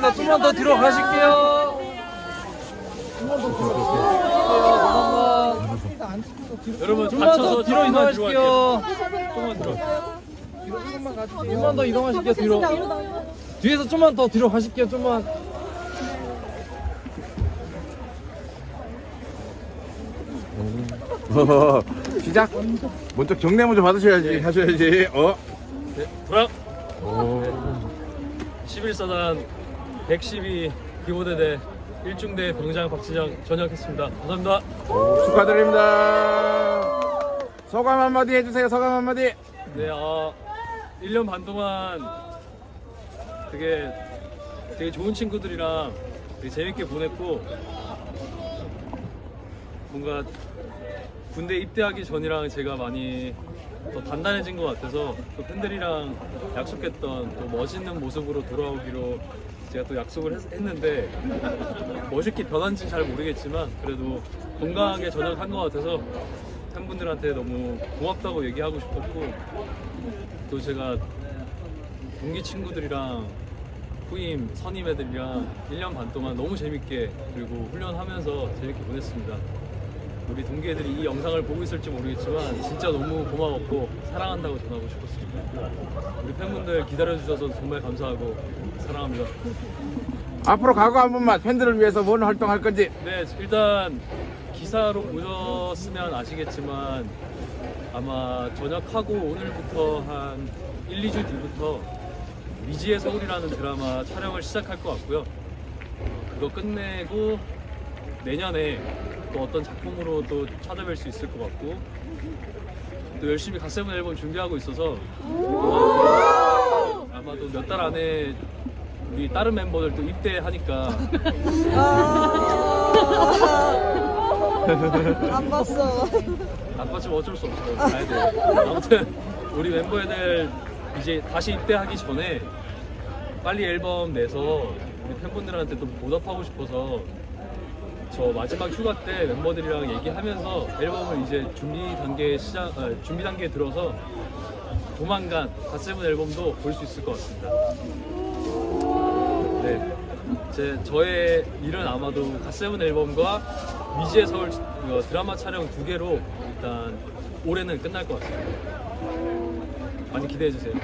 감사합니다. 좀만 더 뒤로 가실게요. 좀만 더 뒤로 가실게요. 감사합니다. 여러분 좀만 더 다쳐서 뒤로 잠깐만 들어갈게요. 이동하실게요. 조금만 들어. 좀만 더 이동하실게요, 뒤로. 뒤에서 좀만 더 뒤로 가실게요, 좀만. 시작. 먼저 경례 먼저 받으셔야지. 하셔야지. 어? 네, 돌아. 오. 11사단 112 기보대대 1중대 병장 박진영 전역했습니다. 감사합니다. 축하드립니다. 소감 한마디 해주세요. 소감 한마디. 네, 어, 1년 반 동안 되게 되게 좋은 친구들이랑 되게 재밌게 보냈고 뭔가 군대 입대하기 전이랑 제가 많이 더 단단해진 것 같아서 또 팬들이랑 약속했던 또 멋있는 모습으로 돌아오기로 제가 또 약속을 했, 는데 멋있게 변한지 잘 모르겠지만 그래도 건강하게 전역한 것 같아서 팬분들한테 너무 고맙다고 얘기하고 싶었고 또 제가 동기 친구들이랑 후임 선임 애들이랑 1년 반 동안 너무 재밌게 그리고 훈련하면서 재밌게 보냈습니다. 우리 동기 애들이 이 영상을 보고 있을지 모르겠지만 진짜 너무 고마웠고 사랑한다고 전하고 싶었습니다. 우리 팬분들 기다려주셔서 정말 감사하고 사랑합니다. 앞으로 각오 한 번만 팬들을 위해서 뭔 활동할 건지. 네, 일단 기사로 보셨으면 아시겠지만 아마 전역하고 오늘부터 한 1, 2주 뒤부터 미지의 서울이라는 드라마 촬영을 시작할 것 같고요. 그거 끝내고 내년에 또 어떤 작품으로 또 찾아뵐 수 있을 것 같고 또 열심히 갓세븐 앨범 준비하고 있어서 아마도 몇 달 안에 우리 다른 멤버들도 입대하니까 안 봤어. 안 봤지만 어쩔 수 없어요. 가야 돼요. 아무튼 우리 멤버 애들 이제 다시 입대하기 전에 빨리 앨범 내서 우리 팬분들한테 또 보답하고 싶어서 저 마지막 휴가 때 멤버들이랑 얘기하면서 앨범을 이제 준비 단계 시작 아, 준비 단계에 들어서 조만간 갓세븐 앨범도 볼 수 있을 것 같습니다. 네, 제 저의 일은 아마도 갓세븐 앨범과 미지의 서울 어, 드라마 촬영 두 개로 일단 올해는 끝날 것 같습니다. 많이 기대해 주세요.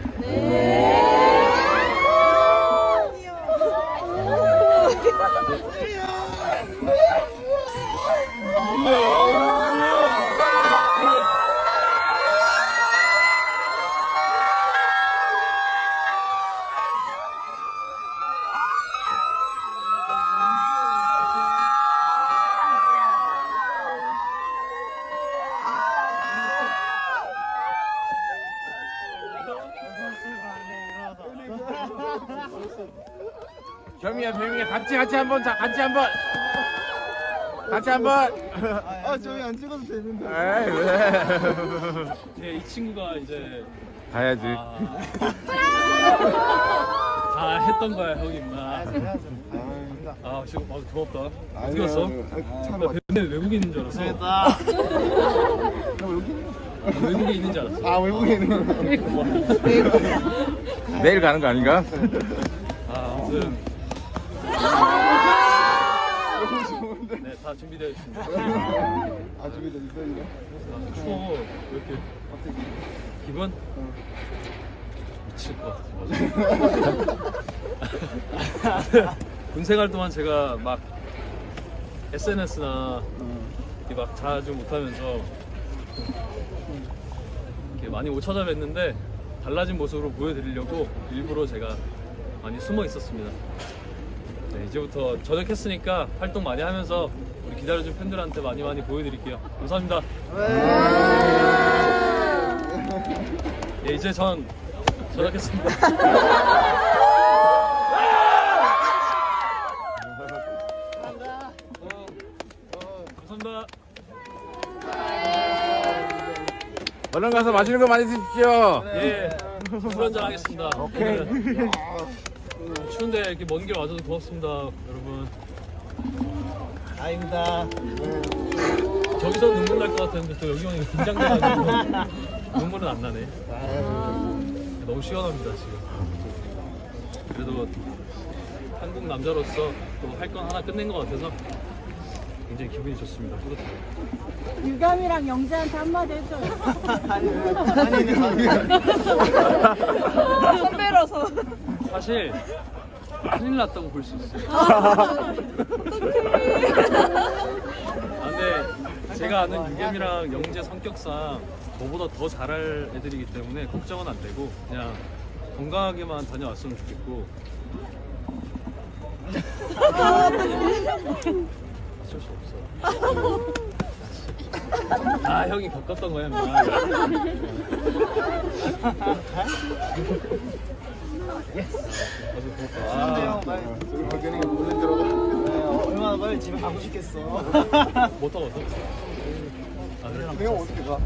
겸이야, 병이야. 같이, 같이 한 번, 자, 같이 한 번. 같이 한 번. 아 저기 안 찍어도 되는데. 에이, 왜. 네, 이 친구가 이제 가야지. 아, 다 했던 거야 형이 임마. 아 지금 아 고맙다. 어떻게 왔어? 참나 뱀에 외국인인 줄 알았어. 아, 외국에 있는 줄 알았어. 아 외국에는. 내일 가는 거 아닌가? 아 아무튼 네 다 준비되어 있습니다. 아저 있어요. 아, 추워 왜 이렇게 기분 미칠 것 같아. 군 생활 동안 제가 막 SNS나 이렇게 막 자주 못하면서 이렇게 많이 못 찾아뵀는데 달라진 모습으로 보여드리려고 일부러 제가 많이 숨어 있었습니다. 네, 이제부터 전역했으니까 활동 많이 하면서 우리 기다려준 팬들한테 많이 많이 보여드릴게요. 감사합니다. 예, 이제 전 전역했습니다. 감사합니다. 얼른 가서 맛있는 거 많이 드십시오. 예, 술 한잔 하겠습니다. 오케이. 추운데 이렇게 먼 길 와줘서 고맙습니다, 여러분. 아닙니다. 저기서 눈물 날 것 같았는데 또 여기 오니까 긴장돼가지고 눈물은 안 나네. 너무 시원합니다 지금. 그래도 한국 남자로서 또 할 건 하나 끝낸 것 같아서 굉장히 기분이 좋습니다. 뿌듯해요. 유감이랑 영재한테 한마디 해줘요. 선배로서. 사실 큰일 났다고 볼 수 있어요. 아, 아, 근데 제가 아는 유겸이랑 영재 성격상 저보다 더 잘할 애들이기 때문에 걱정은 안 되고 그냥 건강하게만 다녀왔으면 좋겠고 어쩔 수 없어. 아 형이 겪었던 거야, 뭐. 인마. 아, 박현이가 몰래 들어가. 얼마나 빨리 집에 가고 싶겠어. 못 타봤어? 아, 그래? 내가 어떻게 가?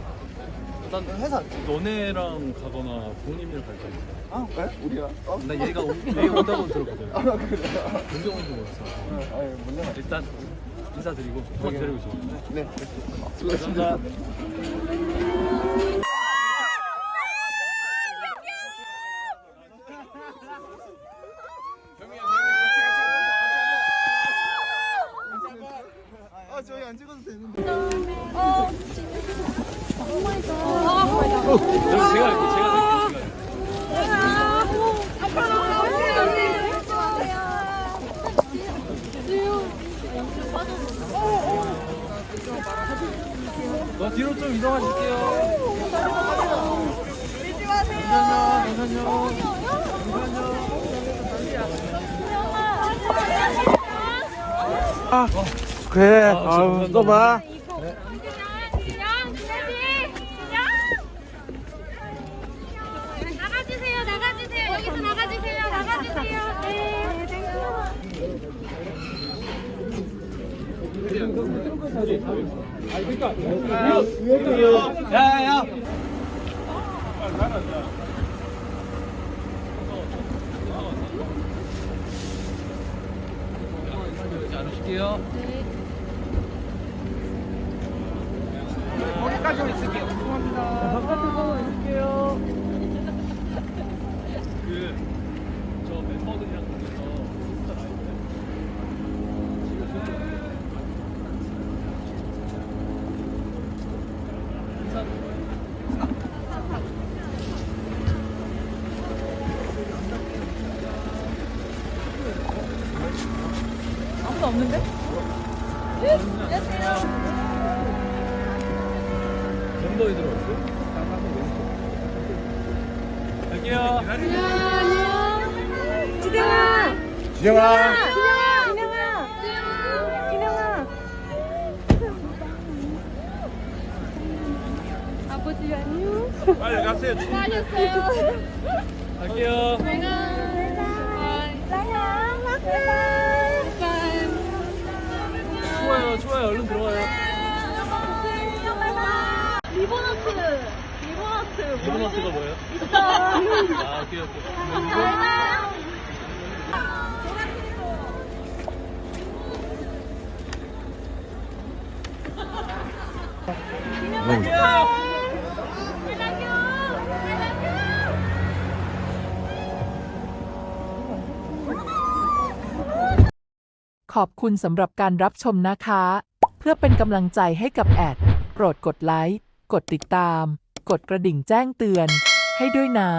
일단 회사 너네랑 가거나 부모님이랑 갈 거야. 아, 그래? 우리랑? 어? 나 얘가 온- 얘가 온다고 들었거든. 아, 그래. 좀 왔어. 아유, 몰라. 일단 인사드리고 꼭 데리고 있어. 네. 수고하셨습니다. 아, 저희 안 찍어도 되는데. 여러분 제가 할게, 제가 할게. 너 뒤로 좀 이동하실게요. 잠시만요, 잠시만요. 그래. 아, 아유, 또 봐. 나가주세요, 나가주세요. 여기서 나가주세요, 나가주세요. 네, 땡큐. 야야야. 않으실게요. 거기까지만 있을게요. 죄송합니다. 바깥에서 있을게요. 그저 멤버들이랑 가면서 인스타 라이브 해. 아무도 없는데? 멤버애들 왔어요? 갈게요. 지경아. 진영아. 진영아. 진영아. 아버지 안녕. 빨리 가세요. 수고하셨어요. 갈게요. 내가. 사랑. 바이. 좋아요, 좋아요. 얼른 들어와요. 리본아트. 리본아트. 이브너스가 뭐예요? 아, 오케이, 오케이. ขอบคุณสำหรับการรับชมนะคะ เพื่อเป็นกำลังใจให้กับแอด โปรดกดไลค์ กดติดตาม กดกระดิ่งแจ้งเตือน ให้ด้วยนะ